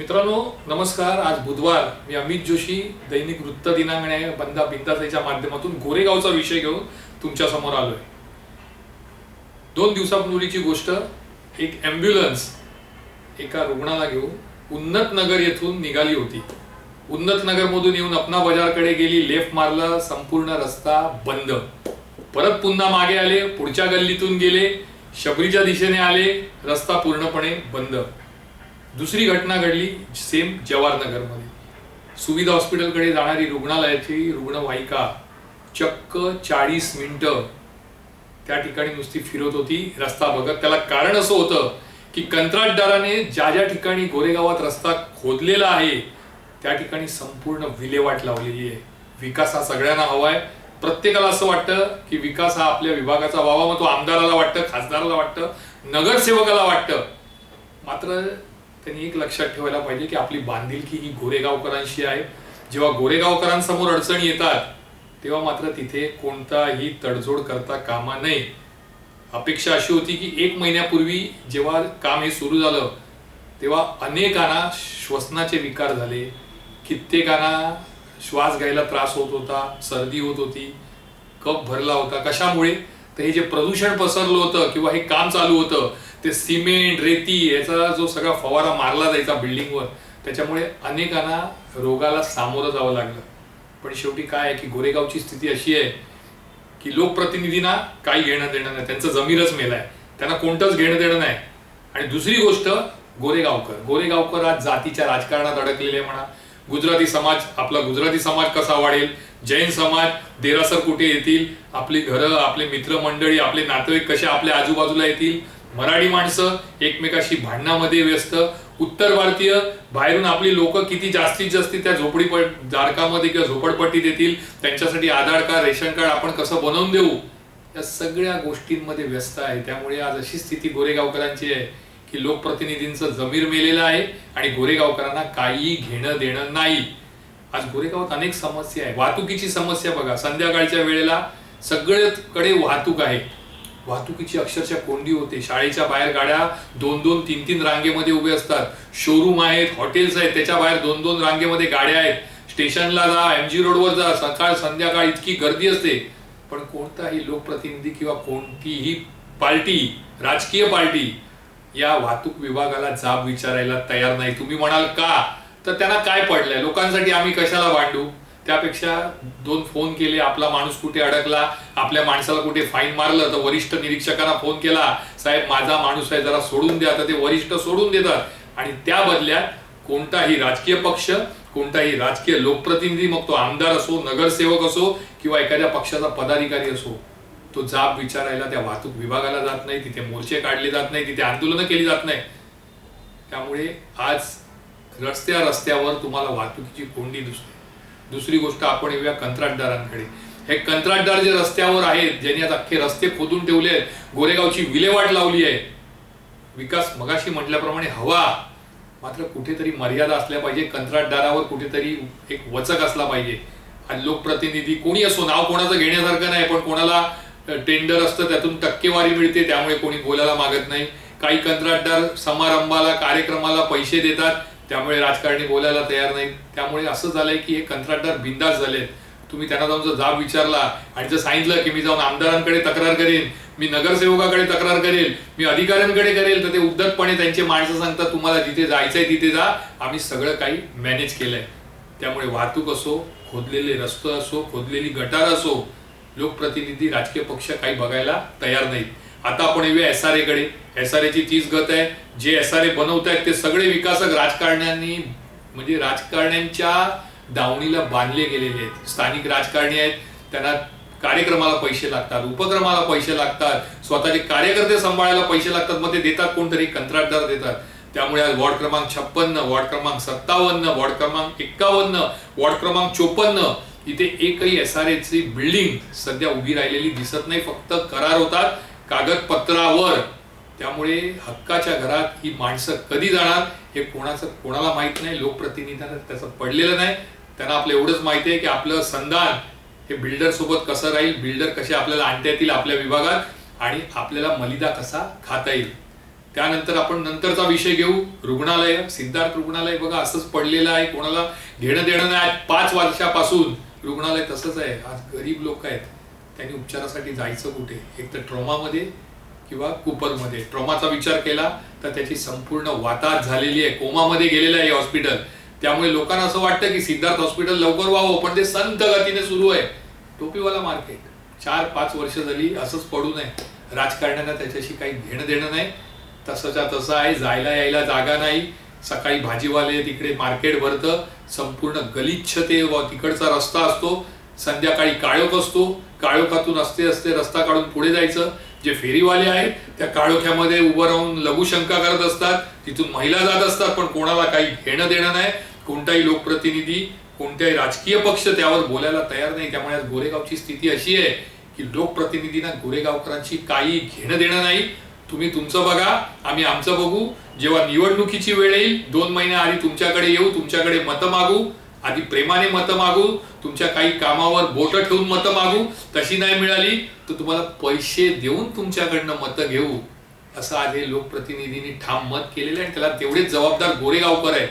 मित्रांनो नमस्कार. आज बुधवार. मी अमित जोशी दैनिक वृत्त दिनांगणे बंदा बिंदासाईच्या माध्यमातून गोरेगावचा विषय घेऊन तुमच्यासमोर आलोय. दोन दिवसापूर्वीची गोष्ट एक ॲम्ब्युलन्स एका रुग्णाला घेऊन उन्नत नगर येथून निघाली होती. उन्नत नगरमधून येऊन अपना बाजारकडे गेली लेफ्ट मारला संपूर्ण रस्ता बंद. परत पुन्हा मागे आले पुढच्या गल्लीतून गेले शबरीच्या दिशेने आले रस्ता पूर्णपणे बंद. दुसरी घटना घडली सेम जवाहरनगरमध्ये. सुविधा हॉस्पिटलकडे जाणारी रुग्णालयाची रुग्णवाहिका चक्क चाळीस मिनिटं त्या ठिकाणी नुसती फिरत होती रस्ता बघत. त्याला कारण असं होतं की कंत्राटदाराने ज्या ज्या ठिकाणी गोरेगावात रस्ता खोदलेला आहे त्या ठिकाणी संपूर्ण विल्हेवाट लावलेली आहे. विकास हा सगळ्यांना हवा आहे प्रत्येकाला असं वाटतं की विकास हा आपल्या विभागाचा व्हावा मग तो आमदाराला वाटतं खासदाराला वाटतं नगरसेवकाला वाटतं. मात्र त्यांनी एक लक्षात ठेवायला पाहिजे की आपली बांधिलकी ही गोरेगावकरांशी आहे. जेव्हा गोरेगावकरांसमोर अडचणी येतात तेव्हा मात्र तिथे कोणताही तडजोड करता कामा नये. अपेक्षा अशी होती की एक महिन्यापूर्वी जेव्हा काम हे सुरू झालं तेव्हा अनेकांना श्वसनाचे विकार झाले. कित्येकांना श्वास घ्यायला त्रास होत होता सर्दी होत होती कप भरला होता. कशामुळे? तर हे जे प्रदूषण पसरलं होतं किंवा हे काम चालू होतं ते सिमेंट रेती याचा जो सगळा फवारा मारला जायचा बिल्डिंगवर त्याच्यामुळे अनेकांना रोगाला सामोरं जावं लागलं. पण शेवटी काय आहे की गोरेगावची स्थिती अशी आहे की लोकप्रतिनिधींना काही घेणं देणं नाही. त्यांचं जमीनच मेलाय त्यांना कोणतंच घेणं देणं नाही. आणि दुसरी गोष्ट गोरेगावकर. गोरेगावकर आज जातीच्या राजकारणात अडकलेले म्हणा. गुजराती समाज आपला गुजराती समाज कसा वाढेल? जैन समाज देरासर कुठे येतील? आपली घरं आपले मित्रमंडळी आपले नातेवाईक कसे आपल्या आजूबाजूला येतील? मराठी माणसं एकमेकाशी भांडणामध्ये व्यस्त. उत्तर भारतीय बाहेरून आपली लोक किती जास्तीत जास्त त्या झोपडी जारकामध्ये किंवा झोपडपट्टीत येतील त्यांच्यासाठी आधार कार्ड रेशन कार्ड आपण कसं बनवून देऊ? या सगळ्या गोष्टींमध्ये व्यस्त आहे. त्यामुळे आज अशी स्थिती गोरेगावकरांची आहे की लोकप्रतिनिधींचं जमीर मेलेलं आहे आणि गोरेगावकरांना काही घेणं देणं नाही. आज गोरेगावात अनेक समस्या आहे. वाहतुकीची समस्या बघा. संध्याकाळच्या वेळेला सगळ्याकडे वाहतूक आहे. वाहतुकीची अक्षरशः कोंडी होते. शाळेच्या बाहेर गाड्या दोन दोन तीन तीन रांगेमध्ये उभे असतात. शोरूम आहेत हॉटेल्स आहेत त्याच्या बाहेर दोन दोन रांगेमध्ये गाड्या आहेत. स्टेशनला जा एम जी रोडवर जा सकाळ संध्याकाळ इतकी गर्दी असते. पण कोणताही लोकप्रतिनिधी किंवा कोणतीही पार्टी राजकीय पार्टी या वाहतूक विभागाला जाब विचारायला तयार नाही. तुम्ही म्हणाल का? तर त्यांना काय पडलंय? लोकांसाठी आम्ही कशाला भांडू? त्यापेक्षा दोन फोन केले आपला माणूस कुठे अडकला आपल्या माणसाला कुठे फाईन मारलं तर वरिष्ठ निरीक्षकांना फोन केला साहेब माझा माणूस आहे जरा सोडून द्या. तर ते वरिष्ठ सोडून देतात. आणि त्या बदल्यात कोणताही राजकीय पक्ष कोणताही राजकीय लोकप्रतिनिधी मग तो आमदार असो नगरसेवक असो किंवा एखाद्या पक्षाचा पदाधिकारी असो तो जाब विचारायला त्या वाहतूक विभागाला जात नाही तिथे मोर्चे काढले जात नाही तिथे आंदोलनं केली जात नाही. त्यामुळे आज रस्त्या रस्त्यावर तुम्हाला वाहतुकीची कोंडी दिसते. दुसरी गोष्ट आपण येऊया कंत्राटदारांकडे. हे कंत्राटदार जे रस्त्यावर आहेत ज्यांनी आता अख्खे रस्ते खोदून ठेवले आहेत गोरेगावची विल्हेवाट लावली आहे. विकास मगाशी म्हटल्याप्रमाणे हवा मात्र कुठेतरी मर्यादा असल्या पाहिजे कंत्राटदारावर कुठेतरी एक वचक असला पाहिजे. आणि लोकप्रतिनिधी कोणी असो नाव कोणाचं घेण्यासारखं नाही पण कोणाला टेंडर असतं त्यातून टक्केवारी मिळते त्यामुळे कोणी बोलायला मागत नाही. काही कंत्राटदार समारंभाला कार्यक्रमाला पैसे देतात त्यामुळे राजकारणी बोलायला तयार नाही. त्यामुळे असं झालंय की हे कंत्राटदार बिंदास झालेत. तुम्ही त्यांना जाऊन जर जाब विचारला आणि जर सांगितलं की मी जाऊन आमदारांकडे तक्रार करेन मी नगरसेवकाकडे तक्रार करेल मी अधिकाऱ्यांकडे करेल तर ते उद्धटपणे त्यांचे माणसं सांगतात तुम्हाला जिथे जायचंय तिथे जा. आम्ही सगळं काही मॅनेज केलंय. त्यामुळे वाहतूक असो खोदलेले रस्ते असो खोदलेली गटार असो लोकप्रतिनिधी राजकीय पक्ष काही बघायला तयार नाहीत. आता आपण येऊया एस आरकडे. एस आर ची तीच गत आहे. जे एस आर ए बनवत आहेत ते सगळे विकासक राजकारण्यांनी म्हणजे राजकारण्यांच्या दावणीला बांधले गेलेले आहेत. स्थानिक राजकारणी आहेत. त्यांना कार्यक्रमाला पैसे लागतात उपक्रमाला पैसे लागतात. स्वतःचे कार्यकर्ते सांभाळायला पैसे लागतात. मग ते देतात कोणतरी कंत्राटदार देतात. त्यामुळे आज वॉर्ड क्रमांक छप्पन्न वॉर्ड क्रमांक सत्तावन्न वॉर्ड क्रमांक एक्कावन्न वॉर्ड क्रमांक चोपन्न इथे एकही एस आर ची बिल्डिंग सध्या उभी राहिलेली दिसत नाही. फक्त करार होतात. कागदपत्रावर. त्यामुळे हक्काच्या घरात ही माणसं कधी जाणार हे कोणाचं कोणाला माहीत नाही. लोकप्रतिनिधींना त्याचं पडलेलं नाही. त्यांना आपलं एवढंच माहिती आहे की आपलं संधान हे बिल्डर सोबत कसं राहील बिल्डर कसे आपल्याला आणता येतील आपल्या विभागात आणि आपल्याला मलिदा कसा खाता येईल. त्यानंतर आपण नंतरचा विषय घेऊ. रुग्णालय सिद्धार्थ रुग्णालय बघा असंच पडलेलं आहे. कोणाला घेणं देणं नाही पाच वर्षापासून रुग्णालय तसंच आहे. आज गरीब लोक आहेत. त्यांनी उपचारासाठी जायचं कुठे? एक तर ट्रॉमामध्ये किंवा कुपरमध्ये. ट्रॉमाचा विचार केला तर त्याची संपूर्ण वाताहत झालेली आहे. कोमामध्ये गेलेलं आहे हे हॉस्पिटल. त्यामुळे लोकांना असं वाटतं की सिद्धार्थ हॉस्पिटल लवकर व्हावं पण ते संत गतीने सुरू आहे. टोपीवाला मार्केट. चार पाच वर्ष झाली असंच पडू नये राजकारण्यांना त्याच्याशी काही घेणं देणं नाही. तसंच्या तसं आहे जायला यायला जागा नाही. सकाळी भाजीवाले तिकडे मार्केट भरतं. संपूर्ण गलिच्छ ते तिकडचा रस्ता असतो. संध्याकाळी काळोख असतो. काळोखातून असते असते रस्ता काढून पुढे जायचं. जे फेरीवाले आहेत त्या काळोख्यामध्ये उभं राहून लघुशंका करत असतात. तिथून महिला जात असतात पण कोणाला काही घेणं देणं नाही. कोणताही लोकप्रतिनिधी कोणत्याही राजकीय पक्ष त्यावर बोलायला तयार नाही. त्यामुळे आज गोरेगावची स्थिती अशी आहे की लोकप्रतिनिधींना गोरेगावकरांची काही घेणं देणं नाही. तुम्ही तुमचं बघा आम्ही आमचं बघू. जेव्हा निवडणुकीची वेळ येईल दोन महिन्या आधी तुमच्याकडे येऊ तुमच्याकडे मतं मागू. आधी प्रेमाने मतं मागू तुमच्या काही कामावर बोट ठेवून मतं मागू. तशी नाही मिळाली तर तुम्हाला पैसे देऊन तुमच्याकडनं मतं घेऊ. असं आज हे लोकप्रतिनिधींनी ठाम मत केलेलं आहे आणि त्याला तेवढेच जबाबदार गोरेगावकर आहे.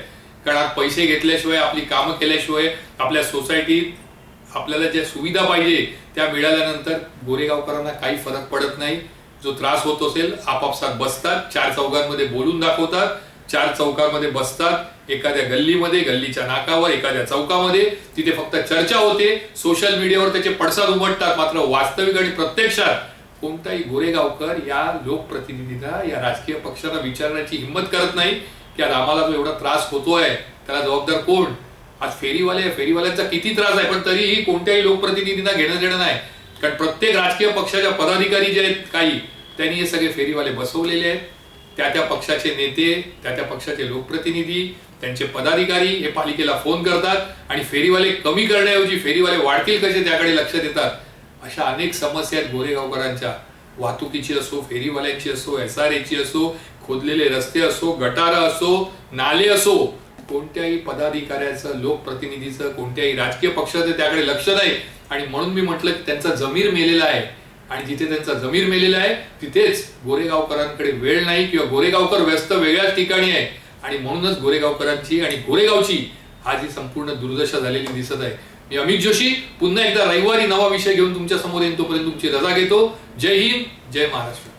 कारण आज पैसे घेतल्याशिवाय आपली कामं केल्याशिवाय आपल्या सोसायटीत आपल्याला ज्या सुविधा पाहिजे त्या मिळाल्यानंतर गोरेगावकरांना काही फरक पडत नाही. जो त्रास होत असेल आपापसात बसतात चार चौघांमध्ये बोलून दाखवतात. चार चौकामध्ये बसतात एखाद्या गल्लीमध्ये गल्लीच्या नाकावर एखाद्या चौकामध्ये. तिथे फक्त चर्चा होते. सोशल मीडियावर त्याचे पडसाद उमटतात. मात्र वास्तविक आणि प्रत्यक्षात कोणताही गोरेगावकर या लोकप्रतिनिधीला या राजकीय पक्षाला विचारण्याची हिंमत करत नाही की आज आम्हाला जो एवढा त्रास होतोय त्याला जबाबदार कोण? आज फेरीवाले फेरीवाल्यांचा किती त्रास आहे पण तरीही कोणत्याही लोकप्रतिनिधींना घेणं देणं नाही. कारण प्रत्येक राजकीय पक्षाच्या पदाधिकारी जे आहेत काही त्यांनी हे सगळे फेरीवाले बसवलेले आहेत. त्या त्या पक्षाचे नेते त्या त्या पक्षाचे लोकप्रतिनिधी त्यांचे पदाधिकारी हे पालिकेला फोन करतात आणि फेरीवाले कमी करण्याऐवजी फेरीवाले वाढतील कसे त्याकडे लक्ष देतात? अशा अनेक समस्या आहेत गोरेगावकरांच्या. वाहतुकीची असो फेरीवाल्यांची असो एस आर एची असो खोदलेले रस्ते असो गटार असो नाले असो कोणत्याही पदाधिकाऱ्याचं लोकप्रतिनिधीचं कोणत्याही राजकीय पक्षाचं त्याकडे लक्ष नाही. आणि म्हणून मी म्हटलं की त्यांचा जमीर मेलेला आहे. आणि जिथे त्यांचा जमीर मेलेला आहे तिथेच गोरेगावकरांकडे वेळ नाही किंवा गोरेगावकर व्यस्त वेगळ्याच ठिकाणी आहे. आणि म्हणूनच गोरेगावकरांची आणि गोरेगावची हा जी संपूर्ण दुर्दशा झालेली दिसत आहे. मी अमित जोशी पुन्हा एकदा रविवारी नवा विषय घेऊन तुमच्यासमोर येईन तोपर्यंत तुमची रजा घेतो. जय हिंद जय महाराष्ट्र.